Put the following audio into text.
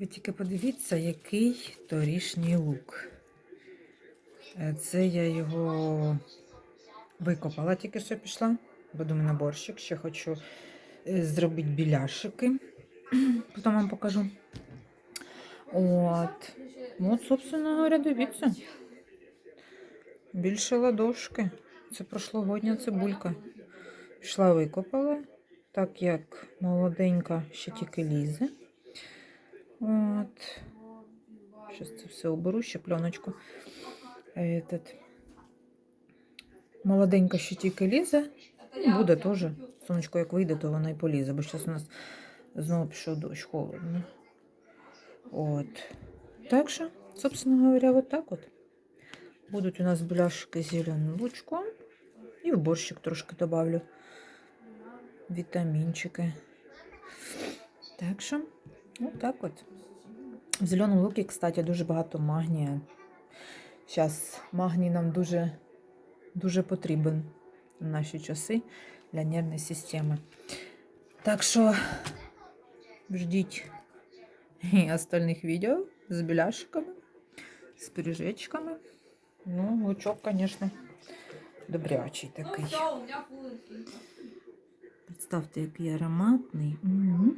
Ви тільки подивіться, який торішній лук. Е, Це я його викопала, тільки що пішла. Думаю, на борщик. Ще хочу е, зробити біляшики. Потім вам покажу. От. Ну, От, собственно говоря, дивіться. Більше ладошки. Це прошлогодня цибулька. Пішла викопала, так як молоденька ще тільки лізе. От. Зараз це все оберу, ще пленочку. Этот. Молоденька ще тільки лізе. Буде теж. Сонечко як вийде, то вона і полізе, бо зараз у нас знову пішов дощ, холодно. От. Так що, собственно говоря, вот так от. Будуть у нас бляшки з зеленим лучком. І в борщик трошки добавлю. Вітамінчики. Так що, от так от. В зеленому лукі, кстати, дуже багато магнія. Зараз магній нам дуже, дуже потрібен в наші часи для нервної системи. Так що ждіть і остальних відео з біляшиками, з пиріжечками. Ну, лучок, звісно, добрячий такий. Представте, який ароматний. Угу.